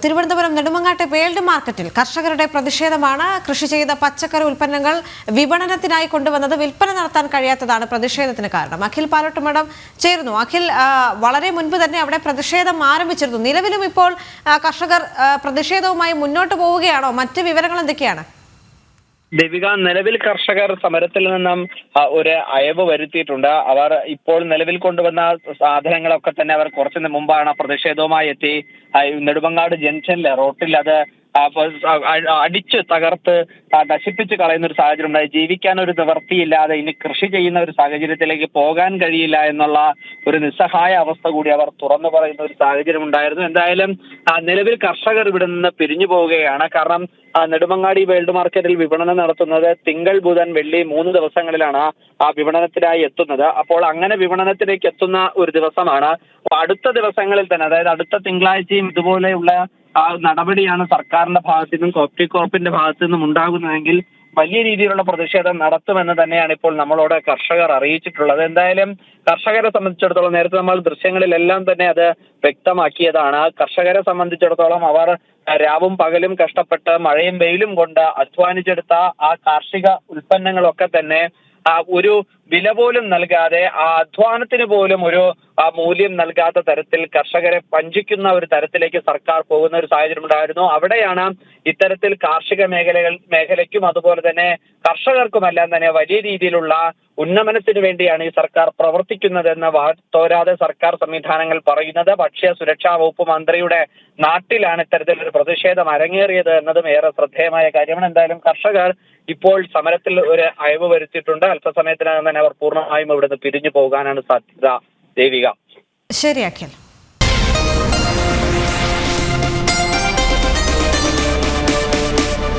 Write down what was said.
Thiruvananthapuram നെടുമങ്ങാട്ടെ world മാർക്കറ്റിൽ കർഷകരുടെ പ്രതിഷേധമാണ്. കൃഷി ചെയ്ത പച്ചക്കറി ഉൽപ്പന്നങ്ങൾ വിപണനത്തിനായി കൊണ്ടുവന്നത് വിൽപ്പന നടത്താൻ കഴിയാത്തതാണ് പ്രതിഷേധത്തിന് കാരണം. അഖിൽ പാലോട്ട് മഠം ചേരുന്നു. അഖിൽ വളരെ മുൻപ് തന്നെ അവിടെ പ്രതിഷേധം ആരംഭിച്ചിരുന്നു. നിലവിലും ഇപ്പോൾ കർഷകർ പ്രതിഷേധവുമായി മുന്നോട്ട് പോവുകയാണോ? മറ്റ് വിവരങ്ങൾ എന്തൊക്കെയാണ്? ദേവിക നിലവിൽ കർഷകർ സമരത്തിൽ നിന്നും ഒരു അയവ് വരുത്തിയിട്ടുണ്ട്. അവർ ഇപ്പോൾ നിലവിൽ കൊണ്ടുവന്ന സാധനങ്ങളൊക്കെ തന്നെ അവർ കുറച്ചു മുമ്പാണ് പ്രതിഷേധവുമായി എത്തി. നെടുമങ്ങാട് ജംഗ്ഷനിലെ റോട്ടിൽ അത് അടിച്ച് തകർത്ത് നശിപ്പിച്ച് കളയുന്ന ഒരു സാഹചര്യം ഉണ്ടായി. ജീവിക്കാൻ ഒരു നിവൃത്തിയില്ലാതെ ഇനി കൃഷി ചെയ്യുന്ന ഒരു സാഹചര്യത്തിലേക്ക് പോകാൻ കഴിയില്ല എന്നുള്ള ഒരു നിസ്സഹായ അവസ്ഥ കൂടി അവർ തുറന്നു പറയുന്ന ഒരു സാഹചര്യം ഉണ്ടായിരുന്നു. എന്തായാലും നിലവിൽ കർഷകർ ഇവിടെ നിന്ന് പിരിഞ്ഞു പോവുകയാണ്. കാരണം നെടുമങ്ങാടി വേൾഡ് മാർക്കറ്റിൽ വിപണനം നടത്തുന്നത് തിങ്കൾ ബുധൻ വെള്ളി മൂന്ന് ദിവസങ്ങളിലാണ് ആ വിപണനത്തിനായി എത്തുന്നത്. അപ്പോൾ അങ്ങനെ വിപണനത്തിലേക്ക് എത്തുന്ന ഒരു ദിവസമാണ് അടുത്ത ദിവസങ്ങളിൽ തന്നെ അതായത് അടുത്ത തിങ്കളാഴ്ചയും ഇതുപോലെയുള്ള ആ നടപടിയാണ് സർക്കാരിന്റെ ഭാഗത്തു നിന്നും കോപ്റ്റി കോർപ്പിന്റെ ഭാഗത്തു നിന്നും ഉണ്ടാകുന്നതെങ്കിൽ വലിയ രീതിയിലുള്ള പ്രതിഷേധം നടത്തുമെന്ന് തന്നെയാണ് ഇപ്പോൾ നമ്മളോട് കർഷകർ അറിയിച്ചിട്ടുള്ളത്. എന്തായാലും കർഷകരെ സംബന്ധിച്ചിടത്തോളം നേരത്തെ നമ്മൾ ദൃശ്യങ്ങളിലെല്ലാം തന്നെ അത് വ്യക്തമാക്കിയതാണ്. കർഷകരെ സംബന്ധിച്ചിടത്തോളം അവർ രാവും പകലും കഷ്ടപ്പെട്ട് മഴയും വെയിലും കൊണ്ട് അധ്വാനിച്ചെടുത്ത ആ കാർഷിക ഉൽപ്പന്നങ്ങളൊക്കെ തന്നെ ഒരു വില പോലും നൽകാതെ ആ അധ്വാനത്തിന് പോലും ഒരു ആ മൂല്യം നൽകാത്ത തരത്തിൽ കർഷകരെ വഞ്ചിക്കുന്ന ഒരു തരത്തിലേക്ക് സർക്കാർ പോകുന്ന ഒരു സാഹചര്യം ഉണ്ടായിരുന്നു. അവിടെയാണ് ഇത്തരത്തിൽ കാർഷിക മേഖലകൾ മേഖലയ്ക്കും അതുപോലെ തന്നെ കർഷകർക്കുമെല്ലാം തന്നെ വലിയ രീതിയിലുള്ള ഉന്നമനത്തിന് വേണ്ടിയാണ് ഈ സർക്കാർ പ്രവർത്തിക്കുന്നതെന്ന് തോരാതെ സർക്കാർ സംവിധാനങ്ങൾ പറയുന്നത്. ഭക്ഷ്യ സുരക്ഷാ വകുപ്പ് മന്ത്രിയുടെ നാട്ടിലാണ് ഇത്തരത്തിലൊരു പ്രതിഷേധം അരങ്ങേറിയത് എന്നതും ഏറെ ശ്രദ്ധേയമായ കാര്യമാണ്. എന്തായാലും കർഷകർ ഇപ്പോൾ സമരത്തിൽ ഒരു അയവ് വരുത്തിയിട്ടുണ്ട്. അല്പസമയത്തിനകം തന്നെ അവർ പൂർണമായും ഇവിടുന്ന് പിരിഞ്ഞു പോകാനാണ് സാധ്യത ദേവിക. ശരി അഖിൽ